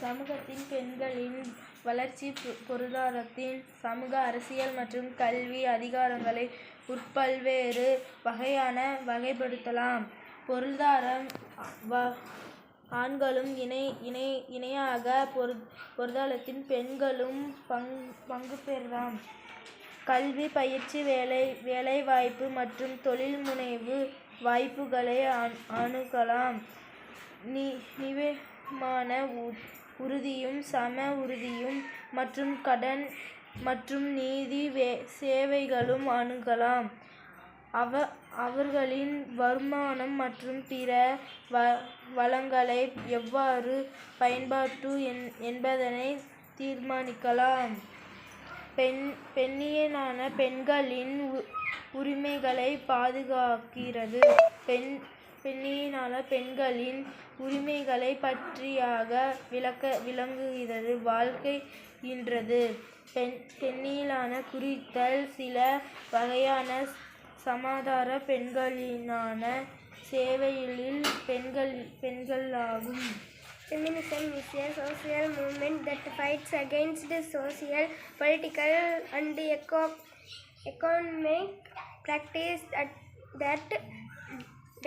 சமூகத்தின் பெண்களின் வளர்ச்சி பொருளாதாரத்தின் சமூக அரசியல் மற்றும் கல்வி அதிகாரங்களை உட்பல்வேறு வகையான வகைப்படுத்தலாம். பொருளாதாரம் ஆண்களும் இணை இணை இணையாக பொரு பொருளாதாரத்தில் பெண்களும் பங் பங்கு பெறலாம். கல்வி பயிற்சி வேலை வேலைவாய்ப்பு மற்றும் தொழில் முனைவு வாய்ப்புகளை அணுகலாம். நி நிவமான உறுதியும் சம உறுதியும் மற்றும் கடன் மற்றும் நீதி வே சேவைகளும் அணுகலாம். அவ அவர்களின் வருமானம் மற்றும் பிற வ வளங்களை எவ்வாறு பயன்பாட்டு என் என்பதனை தீர்மானிக்கலாம். பெண் பெண்ணியனான பெண்களின் உ உரிமைகளை பாதுகாக்கிறது. பெண் பெண்ணியனான பெண்களின் உரிமைகளை பற்றியாக விளக்க விளங்குகிறது வாழ்க்கைகின்றது பெண் பெண்ணிலான குறித்தல் சில வகையான சமாதார பெண்களினான சேவையில் பெண்கள் பெண்களாகும். Feminism is a social movement that fights against social, political, and eco economic practice that,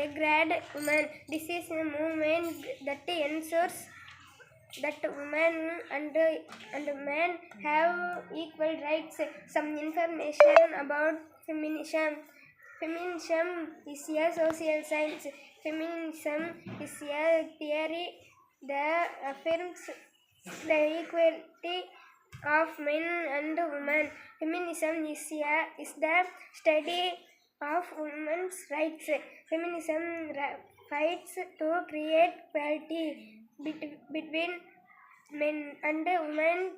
that degrade women. This is a movement that ensures that women and, and men have equal rights. Some information about feminism. Feminism is a social science. Feminism is a theory that affirms the equality of men and women. Feminism is, a, is the study of women's rights. Feminism fights to create bet- between men and women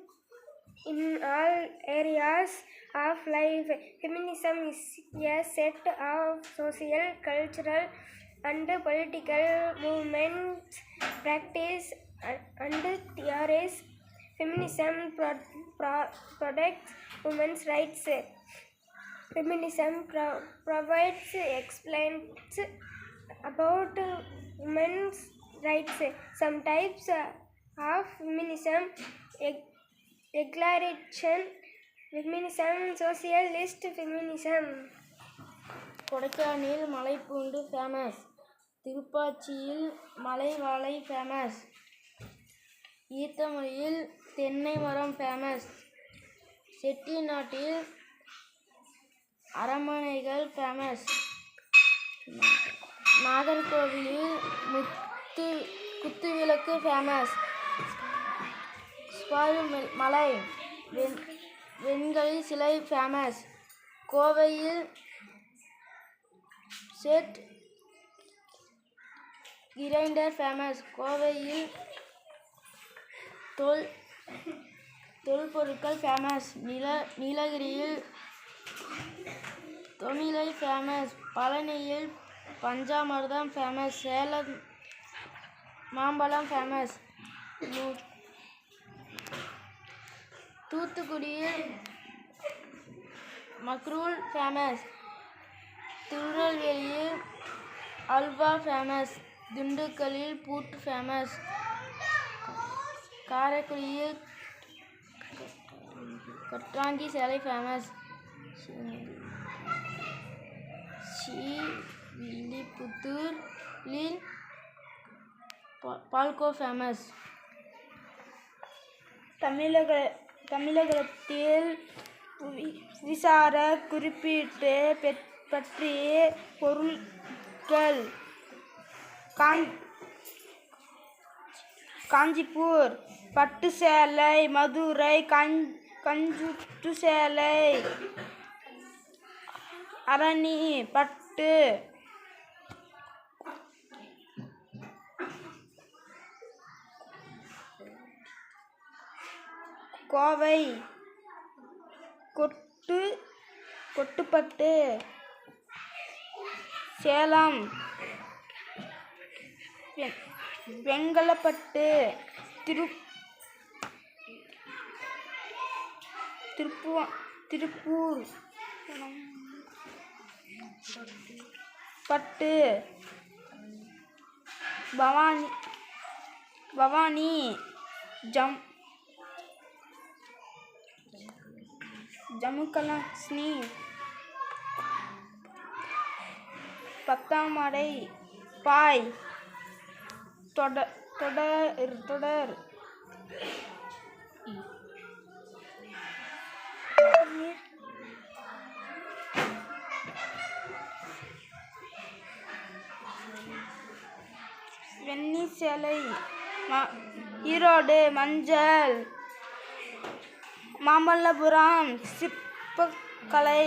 in all areas of life. Feminism is a set of social, cultural, and political movements, practice, and theories. Feminism pro- pro- protects women's rights. Feminism pro- provides explains about women's rights. Some types of feminism eg- declaration feminism, socialist feminism. கொடைக்கானலில் மலைப்பூண்டு famous திருப்பாச்சியில் மலை வாழை famous ஈத்தமொழியில் தென்னை மரம் famous செட்டிநாட்டில் அரண்மனைகள் famous. நாகர்கோவிலில் முத்து குத்துவிளக்கு famous. மலை வெண் வெண்கலி சிலை ஃபேமஸ். கோவையில் செட் கிரைண்டர் ஃபேமஸ். கோவையில் தொல் தொல்பொருட்கள் ஃபேமஸ். நில நீலகிரியில் தொமிழை ஃபேமஸ் பழனியில் பஞ்சாமிர்தம் ஃபேமஸ் சேலம் மாம்பழம் ஃபேமஸ் தூத்துக்குடியில் மக்ரூல் ஃபேமஸ் திருநெல்வேலியில் அல்வா ஃபேமஸ் திண்டுக்கல்லில் பூட்டு ஃபேமஸ் காரைக்குடியில் கட்ராங்கி சேலை ஃபேமஸ் ஸ்ரீவில்லிபுத்தூரில் பா- பால்கோ ஃபேமஸ் தமிழக தமிழகத்தில் வி- விசார குறிப்பிட்டு பெற்- பற்றிய பொருட்கள் காஞ் காஞ்சிப்பூர் பட்டு சேலை மதுரை கஞ் கஞ்சுட்டு சேலை அரணி பட்டு. கோவை. கொட்டு கொட்டுப்பட்டு. சேலம். வெ- வெங்கலப்பட்டு திரு திருப்பு திருப்பூர். பட்டு. பவானி பவானி ஜம் ஜமுக்கலஸ்னி பத்தாமடை பாய் தொடர் தொடர் தொடர் வெண்ணி சேலை ஈரோடு மஞ்சள் மாமல்லபுரம் சிற்பக்கலை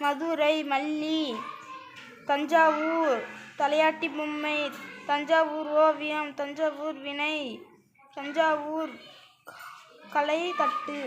மதுரை மல்லி தஞ்சாவூர் தலையாட்டி பொம்மை தஞ்சாவூர் ஓவியம் தஞ்சாவூர் வினை தஞ்சாவூர் கலை தட்டு